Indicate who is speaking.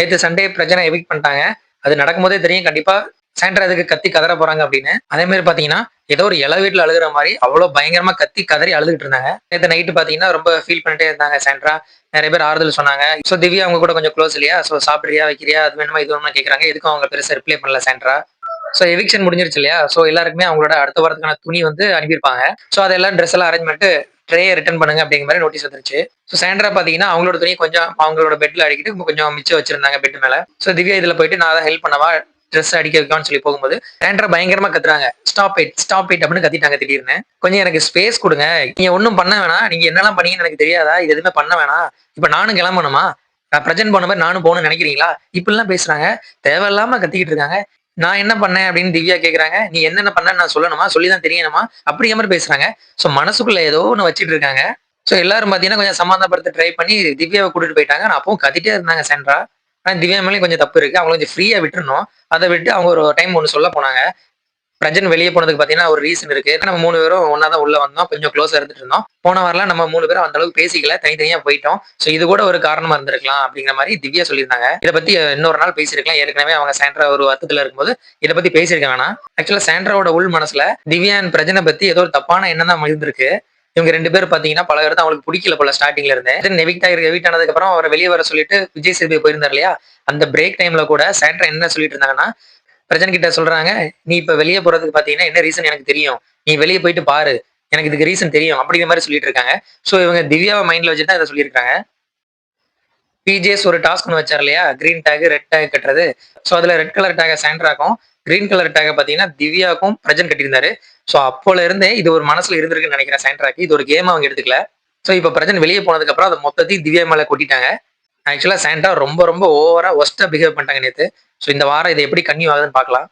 Speaker 1: நேற்று சண்டே பிரச்சனை எவிக் பண்ணிட்டாங்க. அது நடக்கும்போதே தெரியும். கண்டிப்பா சாண்ட்ரா இதுக்கு கத்தி கதற போறாங்க அப்படின்னு. அதே மாதிரி பாத்தீங்கன்னா ஏதோ ஒரு இள வீட்டுல அழுகுற மாதிரி அவ்வளவு பயங்கரமா கத்தி கதறி அழுதுகிட்டு இருந்தாங்க. நேற்று நைட்டு பாத்தீங்கன்னா ரொம்ப ஃபீல் பண்ணிட்டே இருந்தாங்க சாண்ட்ரா. நிறைய பேர் ஆறுதல் சொன்னாங்க. ஸோ திவ்யா அவங்க கூட கொஞ்சம் க்ளோஸ் இல்லையா? ஸோ சாப்பிட்றியா? வைக்கிறியா? அது வேணுமா? இது வேணுமா கேட்குறாங்க எதுக்கும் அவங்க பெருசாக ரிப்ளை பண்ணல சாண்ட்ரா. ஸோ எவிக்ஷன் முடிஞ்சிருச்சு இல்லையா? ஸோ எல்லாருக்குமே அவங்களோட அடுத்த வாரத்துக்கான துணி வந்து அனுப்பியிருப்பாங்க. ஸோ அதெல்லாம் ட்ரெஸ் எல்லாம் அரேஞ்ச் பண்ணிட்டு ட்ரேயை ரிட்டர்ன் பண்ணுங்க அப்படிங்கிற மாதிரி நோட்டீஸ் வந்துருச்சு. ஸோ சாண்ட்ரா பார்த்தீங்கன்னா அவங்களோட துணி கொஞ்சம் அவங்களோட பெட்ல அடிக்கிட்டு கொஞ்சம் மிச்சம் வச்சிருந்தாங்க பெட் மேல. ஸோ திவ்யா இதில் போயிட்டு நான் தான் ஹெல்ப் பண்ணவா ட்ரெஸ் அடிக்க வைக்கணும்னு சொல்லி போகும்போது சாண்ட்ரா பயங்கரமா கத்துறாங்க. ஸ்டாப் இட் ஸ்டாப் இட் அப்படின்னு கத்திட்டாங்க திடீர்னு. கொஞ்சம் எனக்கு ஸ்பேஸ் கொடுங்க. நீங்க ஒன்றும் பண்ண வேணாம். நீங்க என்னெல்லாம் பண்ணீங்கன்னு எனக்கு தெரியாதா? இது எதுவுமே பண்ண வேணாம். இப்போ நானும் கிளம்பணுமா? நான் ப்ரெசென்ட் பண்ண மாதிரி நானும் போகணும்னு நினைக்கிறீங்களா? இப்படிலாம் பேசுறாங்க. தேவையில்லாம கத்திக்கிட்டு இருக்காங்க. நான் என்ன பண்ணேன் அப்படின்னு திவ்யா கேக்குறாங்க. நீ என்னென்ன பண்ண நான் சொல்லணுமா? சொல்லிதான் தெரியணுமா? அப்படிங்கிற மாதிரி பேசுறாங்க. ஸோ மனசுக்குள்ள ஏதோ ஒன்று வச்சிட்டு இருக்காங்க. ஸோ எல்லாரும் பார்த்தீங்கன்னா கொஞ்சம் சமாதானப்படுத்த ட்ரை பண்ணி திவ்யாவை கூட்டிட்டு போயிட்டாங்க. நான் அப்பவும் கத்திட்டே இருந்தாங்க சென்ட்ரா ஆனால் திவ்யா மேலே கொஞ்சம் தப்பு இருக்கு. அவங்க கொஞ்சம் ஃப்ரீயா விட்டுருணும் அதை விட்டு அவங்க ஒரு டைம் ஒன்று சொல்ல போனாங்க. பிரஜன் வெளியே போனதுக்கு பார்த்தீங்கன்னா ஒரு ரீசன் இருக்கு. நம்ம மூணு பேரும் ஒன்னா தான் உள்ள வந்தோம். கொஞ்சம் க்ளோஸா இருந்துட்டு இருந்தோம். போன வாரம் நம்ம மூணு பேரும் அந்த அளவுக்கு பேசிக்கல. தனித்தனியா போயிட்டோம். ஸோ இது கூட ஒரு காரணமா இருந்திருக்கலாம் அப்படிங்கிற மாதிரி திவ்யா சொல்லியிருந்தாங்க. இதை பத்தி இன்னொரு நாள் பேசியிருக்கலாம். ஏற்கனவே அவங்க சாண்ட்ரா ஒரு வருத்தத்துல இருக்கும்போது இதை பத்தி பேசியிருக்காங்கன்னா ஆக்சுவலா சாண்ட்ராவோட உள் மனசுல திவ்யா அண்ட் பிரஜனை பத்தி ஏதோ ஒரு தப்பான எண்ணம் தான் இருந்திருக்கு இவங்க ரெண்டு பேரும் பாத்தீங்கன்னா பழகிறது அவங்களுக்கு பிடிக்கல போல ஸ்டார்டிங்ல இருந்து. நெவிக்டா இருக்க வீட் ஆனதுக்கு அப்புறம் அவரை வெளியே வர சொல்லிட்டு விஜய் சேதுபதி போயிருந்தார் இல்லையா? அந்த பிரேக் டைம்ல கூட சாண்ட்ரா என்ன சொல்லிட்டு இருந்தாங்கன்னா பிரஜன் கிட்ட சொல்றாங்க நீ இப்ப வெளியே போறதுக்கு பாத்தீங்கன்னா என்ன ரீசன் எனக்கு தெரியும்? நீ வெளியே போயிட்டு பாரு. எனக்கு இதுக்கு ரீசன் தெரியும். அப்படிங்கிற மாதிரி சொல்லிட்டு இருக்காங்க. ஸோ இவங்க திவ்யாவை மைண்ட்ல வச்சுட்டு அதை சொல்லியிருக்காங்க. பிஜேஸ் ஒரு டாஸ்க் ஒன்று வச்சார் இல்லையா? கிரீன் டேக் ரெட் டேக் கட்டுறது. ஸோ அதுல ரெட் கலர் டேக சாண்ட்ராக்கும். கிரீன் கலர் டேக பார்த்தீங்கன்னா திவ்யாவுக்கும் பிரஜன் கட்டியிருந்தாரு. ஸோ அப்போல இருந்தே இது ஒரு மனசுல இருந்திருக்குன்னு நினைக்கிறேன் சாண்ட்ராக்கு. இது ஒரு கேம் அவங்க எடுத்துக்கல. ஸோ இப்போ பிரஜன் வெளியே போனதுக்கு அப்புறம் அதை மொத்தத்தையும் திவ்யா மேல கொட்டிட்டாங்க. ஆக்சுவலா சாண்டா ரொம்ப ரொம்ப ஓவரா ஒஸ்டா பிஹேவ் பண்ணிட்டாங்க நேத்து. ஸோ இந்த வாரம் இதை எப்படி கன்யூ ஆகுதுன்னு பார்க்கலாம்.